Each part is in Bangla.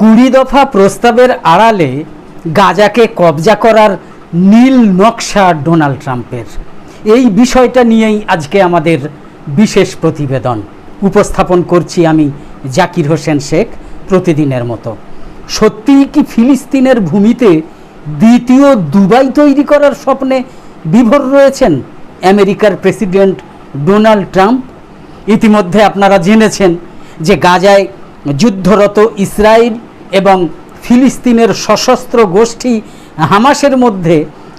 কুড়ি দফা প্রস্তাবের আড়ালে গাজাকে কবজা করার নীল নকশা ডোনাল্ড ট্রাম্পের। এই বিষয়টা নিয়েই আজকে আমাদের বিশেষ প্রতিবেদন উপস্থাপন করছি আমি জাকির হোসেন শেখ প্রতিদিনের মতো। সত্যিই কি ফিলিস্তিনের ভূমিতে দ্বিতীয় দুবাই তৈরি করার স্বপ্নে বিভোর রয়েছেন আমেরিকার প্রেসিডেন্ট ডোনাল্ড ট্রাম্প? ইতিমধ্যে আপনারা জেনেছেন যে গাজায় যুদ্ধরত ইসরায়েল এবং ফিলিস্তিনের সশস্ত্র গোষ্ঠী হামাসের মধ্যে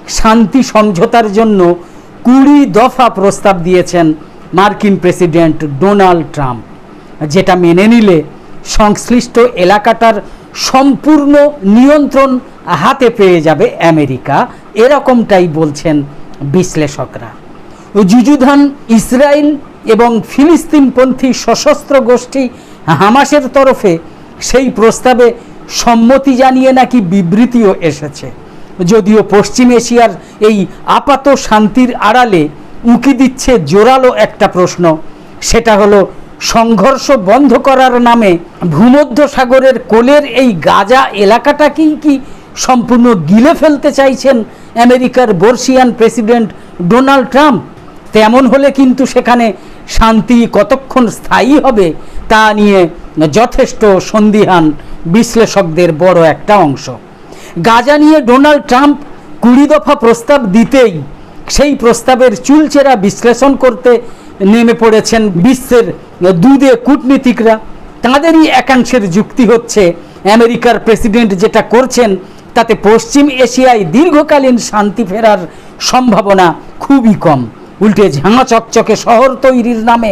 শান্তি সমঝোতার জন্য কুড়ি দফা প্রস্তাব দিয়েছেন মার্কিন প্রেসিডেন্ট ডোনাল্ড ট্রাম্প, যেটা মেনে নিলে সংশ্লিষ্ট এলাকাটার সম্পূর্ণ নিয়ন্ত্রণ হাতে পেয়ে যাবে আমেরিকা, এরকমটাই বলছেন বিশ্লেষকরা। যুযুধান ইসরায়েল এবং ফিলিস্তিনপন্থী সশস্ত্র গোষ্ঠী হামাসের তরফে সেই প্রস্তাবে সম্মতি জানিয়ে নাকি বিবৃতিও এসেছে। যদিও পশ্চিম এশিয়ার এই আপাত শান্তির আড়ালে উঁকি দিচ্ছে জোরালো একটা প্রশ্ন। সেটা হলো, সংঘর্ষ বন্ধ করার নামে ভূমধ্য সাগরের কোলের এই গাজা এলাকাটাকেই কি সম্পূর্ণ গিলে ফেলতে চাইছেন আমেরিকার বর্ষিয়ান প্রেসিডেন্ট ডোনাল্ড ট্রাম্প? তেমন হলে কিন্তু সেখানে শান্তি কতক্ষণ স্থায়ী হবে তা নিয়ে যথেষ্ট সন্দিহান বিশ্লেষকদের বড় একটা অংশ। গাজা নিয়ে ডোনাল্ড ট্রাম্প কুড়ি দফা প্রস্তাব দিতেই সেই প্রস্তাবের চুলচেরা বিশ্লেষণ করতে নেমে পড়েছেন বিশ্বের দুধে কূটনীতিকরা। তাঁদেরই একাংশের যুক্তি হচ্ছে, আমেরিকার প্রেসিডেন্ট যেটা করছেন তাতে পশ্চিম এশিয়ায় দীর্ঘকালীন শান্তি ফেরার সম্ভাবনা খুবই কম। উল্টে ঝাঙা চকচকে শহর তৈরির নামে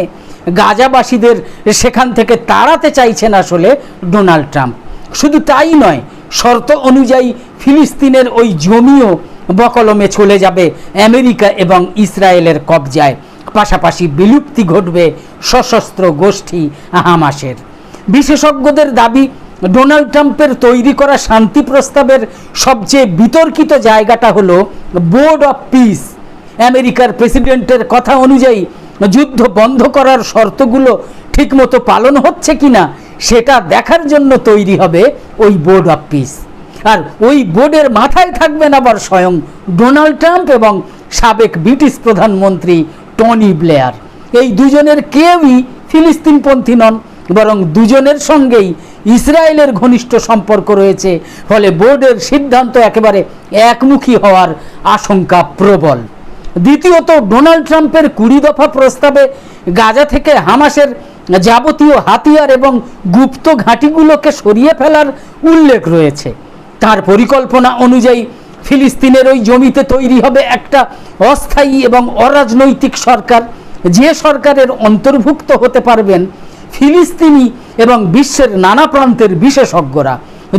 গাজাবাসীদের সেখান থেকে তাড়াতে চাইছেন আসলে ডোনাল্ড ট্রাম্প। শুধু তাই নয়, শর্ত অনুযায়ী ফিলিস্তিনের ওই জমিও বকলমে চলে যাবে আমেরিকা এবং ইসরায়েলের কবজায়। পাশাপাশি বিলুপ্তি ঘটবে সশস্ত্র গোষ্ঠী হামাসের। বিশেষজ্ঞদের দাবি, ডোনাল্ড ট্রাম্পের তৈরি করা শান্তি প্রস্তাবের সবচেয়ে বিতর্কিত জায়গাটা হলো বোর্ড অফ পিস। আমেরিকার প্রেসিডেন্টের কথা অনুযায়ী যুদ্ধ বন্ধ করার শর্তগুলো ঠিকমতো পালন হচ্ছে কিনা সেটা দেখার জন্য তৈরি হবে ওই বোর্ড অফ পিস। আর ওই বোর্ডের মাথায় থাকবেন আবার স্বয়ং ডোনাল্ড ট্রাম্প এবং সাবেক ব্রিটিশ প্রধানমন্ত্রী টনি ব্লেয়ার। এই দুজনের কেউই ফিলিস্তিনপন্থী নন, বরং দুজনের সঙ্গেই ইসরায়েলের ঘনিষ্ঠ সম্পর্ক রয়েছে, ফলে বোর্ডের সিদ্ধান্ত একেবারে একমুখী হওয়ার আশঙ্কা প্রবল। দ্বিতীয়ত, ডোনাল্ড ট্রাম্পের কুড়ি দফা প্রস্তাবে গাজা থেকে হামাসের যাবতীয় হাতিয়ার এবং গুপ্ত ঘাঁটিগুলোকে সরিয়ে ফেলার উল্লেখ রয়েছে। তার পরিকল্পনা অনুযায়ী ফিলিস্তিনের ওই জমিতে তৈরি হবে একটা অস্থায়ী এবং অরাজনৈতিক সরকার। যে সরকারের অন্তর্ভুক্ত হতে পারবেন ফিলিস্তিনি এবং বিশ্বের নানা প্রান্তের বিশেষজ্ঞরা।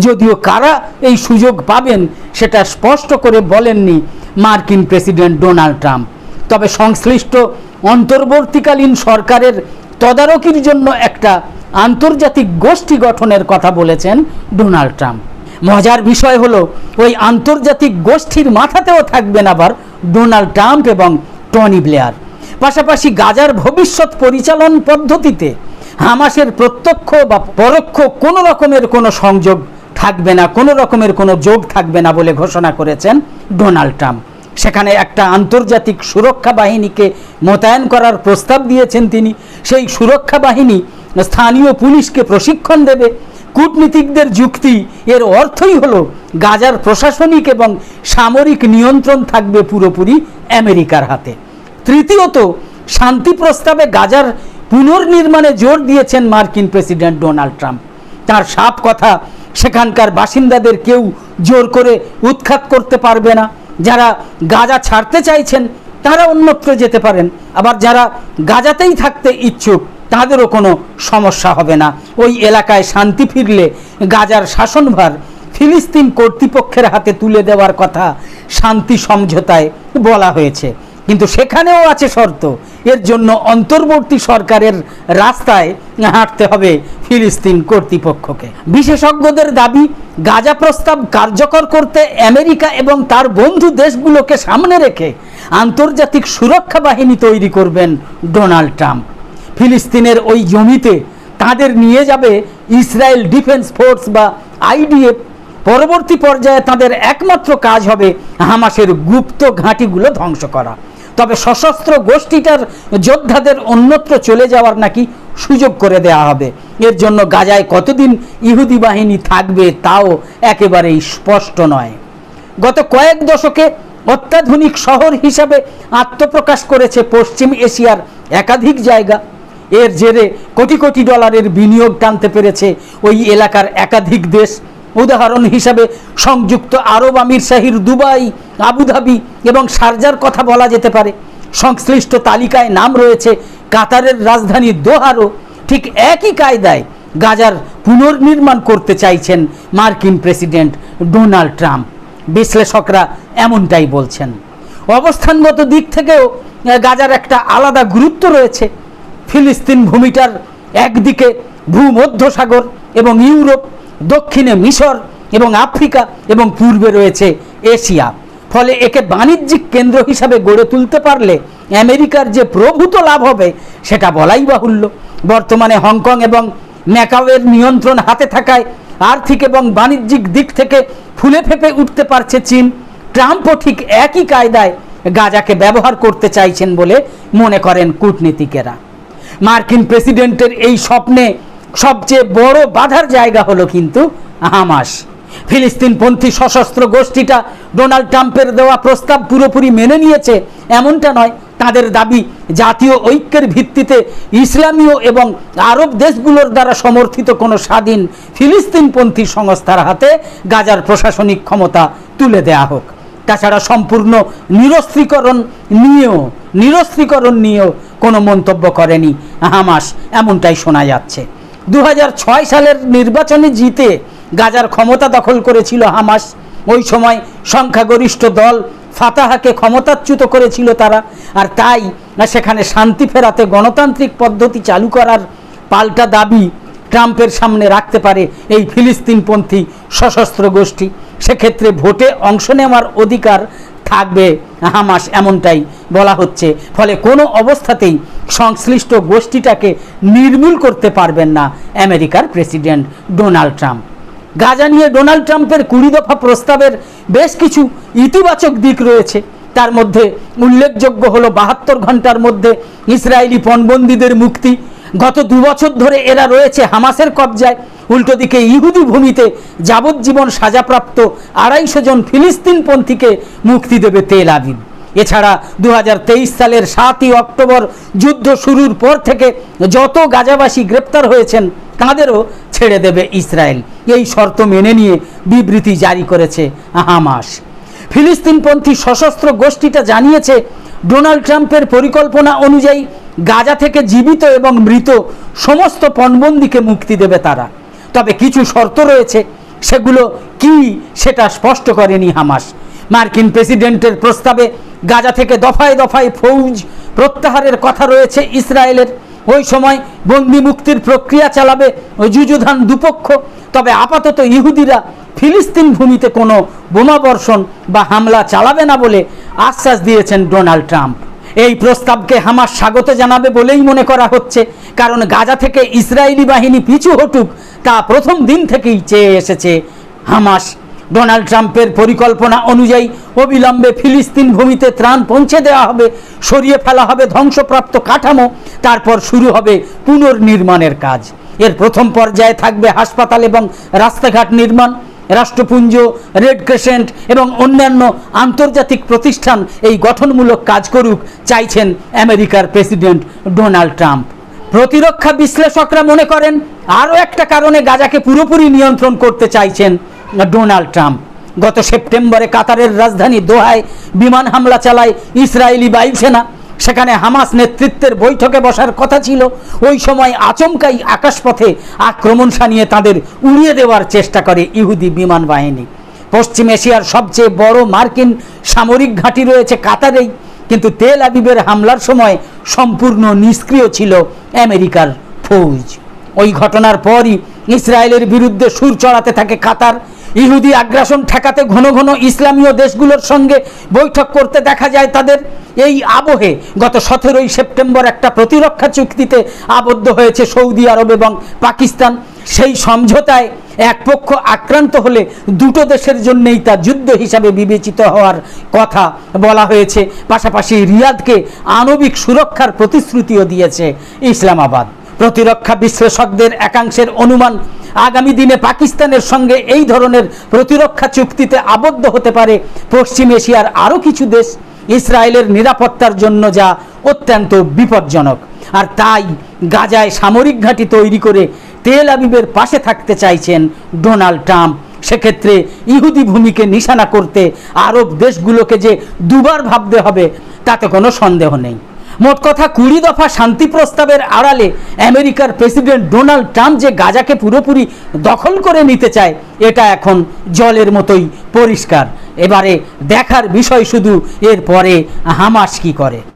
যদিও কারা এই সুযোগ পাবেন সেটা স্পষ্ট করে বলেননি মার্কিন প্রেসিডেন্ট ডোনাল্ড ট্রাম্প। তবে সংশ্লিষ্ট অন্তর্বর্তীকালীন সরকারের তদারকির জন্য একটা আন্তর্জাতিক গোষ্ঠী গঠনের কথা বলেছেন ডোনাল্ড ট্রাম্প। মজার বিষয় হলো, ওই আন্তর্জাতিক গোষ্ঠীর মাথাতেও থাকবেন আবার ডোনাল্ড ট্রাম্প এবং টনি ব্লেয়ার। পাশাপাশি গাজার ভবিষ্যৎ পরিচালন পদ্ধতিতে হামাসের প্রত্যক্ষ বা পরোক্ষ কোনো রকমের কোনো সংযোগ থাকবে না, কোনো রকমের কোনো যোগ থাকবে না বলে ঘোষণা করেছেন ডোনাল্ড ট্রাম্প। সেখানে একটা আন্তর্জাতিক সুরক্ষা বাহিনীকে মোতায়েন করার প্রস্তাব দিয়েছেন তিনি। সেই সুরক্ষা বাহিনী স্থানীয় পুলিশকে প্রশিক্ষণ দেবে। কূটনীতিকদের যুক্তি, এর অর্থই হলো গাজার প্রশাসনিক এবং সামরিক নিয়ন্ত্রণ থাকবে পুরোপুরি আমেরিকার হাতে। তৃতীয়ত, শান্তি প্রস্তাবে গাজার পুনর্নির্মাণে জোর দিয়েছেন মার্কিন প্রেসিডেন্ট ডোনাল্ড ট্রাম্প। তার সাপ কথা সেখানকার বাসিন্দাদের কেউ জোর করে উৎখাত করতে পারবে না। যারা গাজা ছাড়তে চাইছেন, তারা অন্যত্র যেতে পারেন। আবার যারা গাজাতেই থাকতে ইচ্ছুক, তাদেরও কোনো সমস্যা হবে না। ওই এলাকায় শান্তি ফিরলে গাজার শাসনভার ফিলিস্তিন কর্তৃপক্ষের হাতে তুলে দেওয়ার কথা শান্তি সমঝোতায় বলা হয়েছে। কিন্তু সেখানেও আছে শর্ত এর জন্য অন্তর্বর্তী সরকারের রাস্তায় হাঁটতে হবে ফিলিস্তিন কর্তৃপক্ষকে। বিশেষজ্ঞদের দাবি, গাজা প্রস্তাব কার্যকর করতে আমেরিকা এবং তার বন্ধু দেশগুলোকে সামনে রেখে আন্তর্জাতিক সুরক্ষা বাহিনী তৈরি করবেন ডোনাল্ড ট্রাম্প। ফিলিস্তিনের ওই জমিতে তাদের নিয়ে যাবে ইসরায়েল ডিফেন্স ফোর্স বা আইডিএফ। পরবর্তী পর্যায়ে তাদের একমাত্র কাজ হবে হামাসের গুপ্ত ঘাঁটিগুলো ধ্বংস করা। তবে সশস্ত্র গোষ্ঠীটার যোদ্ধাদের অন্যত্র চলে যাওয়ার নাকি সুযোগ করে দেওয়া হবে। এর জন্য গাজায় কতদিন ইহুদি বাহিনী থাকবে তাও একেবারেই স্পষ্ট নয়। গত কয়েক দশকে অত্যাধুনিক শহর হিসাবে আত্মপ্রকাশ করেছে পশ্চিম এশিয়ার একাধিক জায়গা। এর জেরে কোটি কোটি ডলারের বিনিয়োগ টানতে পেরেছে ওই এলাকার একাধিক দেশ। উদাহরণ হিসাবে সংযুক্ত আরব আমির শাহির দুবাই আবুধাবি এবং শারজার কথা বলা যেতে পারে। সংশ্লিষ্ট তালিকায় নাম রয়েছে, কাতারের রাজধানী দোহারও ঠিক একই কায়দায় গাজার পুনর্নির্মাণ করতে চাইছেন মার্কিন প্রেসিডেন্ট ডোনাল্ড ট্রাম্প। বিশ্লেষকরা এমনটাই বলছেন। অবস্থানগত দিক থেকেও গাজার একটা আলাদা গুরুত্ব রয়েছে। ফিলিস্তিন ভূমিটার একদিকে ভূমধ্যসাগর এবং ইউরোপ, দক্ষিণে মিশর এবং আফ্রিকা এবং পূর্বে রয়েছে এশিয়া। ফলে একে বাণিজ্যিক কেন্দ্র হিসাবে গড়ে তুলতে পারলে আমেরিকার যে প্রভূত লাভ হবে, সেটা বলাই বাহুল্য। বর্তমানে হংকং এবং ম্যাকাওয়ের নিয়ন্ত্রণ হাতে থাকায় আর্থিক এবং বাণিজ্যিক দিক থেকে ফুলে ফেপে উঠতে পারছে চীন। ট্রাম্পও ঠিক একই কায়দায় গাজাকে ব্যবহার করতে চাইছেন বলে মনে করেন কূটনীতিকেরা। মার্কিন প্রেসিডেন্টের এই স্বপ্নে সবচেয়ে বড় বাধার জায়গা হলো কিন্তু হামাস। ফিলিস্তিনপন্থী সশস্ত্র গোষ্ঠীটা ডোনাল্ড ট্রাম্পের দেওয়া প্রস্তাব পুরোপুরি মেনে নিয়েছে, এমনটা নয়। তাদের দাবি জাতীয় ঐক্যের ভিত্তিতে ইসলামীয় এবং আরব দেশগুলোর দ্বারা সমর্থিত কোনো স্বাধীন ফিলিস্তিনপন্থী সংস্থার হাতে গাজার প্রশাসনিক ক্ষমতা তুলে দেয়া হোক। তাছাড়া সম্পূর্ণ নিরস্ত্রীকরণ নিয়েও নিরস্ত্রীকরণ নিয়েও কোনো মন্তব্য করেনি হামাস, এমনটাই শোনা যাচ্ছে। দু হাজার ছয় সালের নির্বাচনে জিতে গাজার ক্ষমতা দখল করেছিল হামাস। ওই সময় সংখ্যাগরিষ্ঠ দল ফাতাহাকে ক্ষমতাচ্যুত করেছিল তারা। আর তাই সেখানে শান্তি ফেরাতে গণতান্ত্রিক পদ্ধতি চালু করার পাল্টা দাবি ট্রাম্পের সামনে রাখতে পারে এই ফিলিস্তিনপন্থী সশস্ত্র গোষ্ঠী। সেক্ষেত্রে ভোটে অংশ নেওয়ার অধিকার থাকবে হামাস, এমনটাই বলা হচ্ছে। ফলে কোনো অবস্থাতেই সংশ্লিষ্ট গোষ্ঠীটাকে নির্মূল করতে পারবেন না আমেরিকার প্রেসিডেন্ট ডোনাল্ড ট্রাম্প। গাজা নিয়ে ডোনাল্ড ট্রাম্পের কুড়ি দফা প্রস্তাবের বেশ কিছু ইতিবাচক দিক রয়েছে। তার মধ্যে উল্লেখযোগ্য হলো বাহাত্তর ঘণ্টার মধ্যে ইসরায়েলি পণবন্দীদের মুক্তি। গত দু বছর ধরে এরা রয়েছে হামাসের কবজায়। উল্টো দিকে ইহুদি ভূমিতে যাবজ্জীবন সাজাপ্রাপ্ত আড়াইশো জন ফিলিস্তিনপন্থীকে মুক্তি দেবে তেল আবিব। এছাড়া দু হাজার তেইশ সালের সাতই অক্টোবর যুদ্ধ শুরুর পর থেকে যত গাজাবাসী গ্রেপ্তার হয়েছেন, তাঁদেরও ছেড়ে দেবে ইসরায়েল। এই শর্ত মেনে নিয়ে বিবৃতি জারি করেছে হামাস ফিলিস্তিনপন্থী সশস্ত্র গোষ্ঠীটা জানিয়েছে, ডোনাল্ড ট্রাম্পের পরিকল্পনা অনুযায়ী গাজা থেকে জীবিত এবং মৃত সমস্ত পণবন্দিকে মুক্তি দেবে তারা। তবে কিছু শর্ত রয়েছে, সেগুলো কি সেটা স্পষ্ট করেনি হামাস। মার্কিন প্রেসিডেন্টের প্রস্তাবে গাজা থেকে দফায় দফায় ফৌজ প্রত্যাহারের কথা রয়েছে ইসরায়েলের। ওই সময় বন্দি মুক্তির প্রক্রিয়া চালাবে যুযুধান দুপক্ষ। তবে আপাতত ইহুদিরা ফিলিস্তিন ভূমিতে কোনো বোমাবর্ষণ বা হামলা চালাবে না বলে আশ্বাস দিয়েছেন ডোনাল্ড ট্রাম্প। এই প্রস্তাবকে হামাস স্বাগত জানাবে বলেই মনে করা হচ্ছে, কারণ গাজা থেকে ইসরায়েলি বাহিনী পিছু হটুক তা প্রথম দিন থেকেই চেয়ে এসেছে হামাস ডোনাল্ড ট্রাম্পের পরিকল্পনা অনুযায়ী অবিলম্বে ফিলিস্তিন ভূমিতে ত্রাণ পৌঁছে দেওয়া হবে, সরিয়ে ফেলা হবে ধ্বংসপ্রাপ্ত কাঠামো, তারপর শুরু হবে পুনর্নির্মাণের কাজ। এর প্রথম পর্যায়ে থাকবে হাসপাতাল এবং রাস্তাঘাট নির্মাণ, রাষ্ট্রপুঞ্জ, রেড ক্রেসেন্ট এবং অন্যান্য আন্তর্জাতিক প্রতিষ্ঠান এই গঠনমূলক কাজ করুক, চাইছেন আমেরিকার প্রেসিডেন্ট ডোনাল্ড ট্রাম্প। প্রতিরক্ষা বিশ্লেষকরা মনে করেন, আরও একটা কারণে গাজাকে পুরোপুরি নিয়ন্ত্রণ করতে চাইছেন। Donald Trump. গত সেপ্টেম্বরে কাতারের রাজধানী দোহায় বিমান হামলা চালায় ইসরায়েলি বায়ুসেনা। সেখানে হামাস নেতৃত্বের বৈঠকে বসার কথা ছিল। ওই সময় আচমকাই আকাশপথে আক্রমণ সানিয়ে তাদের উড়িয়ে দেওয়ার চেষ্টা করে ইহুদি বিমান বাহিনী। পশ্চিম এশিয়ার সবচেয়ে বড় মার্কিন সামরিক ঘাঁটি রয়েছে কাতারেই। কিন্তু তেল আবিবের হামলার সময় সম্পূর্ণ নিষ্ক্রিয় ছিল আমেরিকার ফৌজ। ওই ঘটনার পরই ইসরায়েলের বিরুদ্ধে সুর চড়াতে থাকে কাতার। ইহুদি আগ্রাসন ঠেকাতে ঘন ঘন ইসলামীয় দেশগুলোর সঙ্গে বৈঠক করতে দেখা যায় তাদের এই আবহে গত সতেরোই সেপ্টেম্বর একটা প্রতিরক্ষা চুক্তিতে আবদ্ধ হয়েছে সৌদি আরব এবং পাকিস্তান। সেই সমঝোতায় এক পক্ষ আক্রান্ত হলে দুটো দেশের জন্যই তা যুদ্ধ হিসাবে বিবেচিত হওয়ার কথা বলা হয়েছে। পাশাপাশি রিয়াদকে আণবিক সুরক্ষার প্রতিশ্রুতিও দিয়েছে ইসলামাবাদ। প্রতিরক্ষা বিশ্লেষকদের একাংশের অনুমান আগামী দিনে পাকিস্তানের সঙ্গে এই ধরনের প্রতিরক্ষা চুক্তিতে আবদ্ধ হতে পারে পশ্চিম এশিয়ার আরও কিছু দেশ ইসরায়েলের নিরাপত্তার জন্য যা অত্যন্ত বিপজ্জনক। আর তাই গাজায় সামরিক ঘাঁটি তৈরি করে তেল আবিবের পাশে থাকতে চাইছেন ডোনাল্ড ট্রাম্প। সেক্ষেত্রে ইহুদি ভূমিকে নিশানা করতে আরব দেশগুলোকে যে দুবার ভাবতে হবে, তাতে কোনো সন্দেহ নেই। মোট কথা কুড়ি দফা শান্তি প্রস্তাবের আড়ালে আমেরিকার প্রেসিডেন্ট ডোনাল্ড ট্রাম্প যে গাজাকে পুরোপুরি দখল করে নিতে চায়, এটা এখন জলের মতোই পরিষ্কার। এবারে দেখার বিষয় শুধু, এরপরে হামাস কি করে?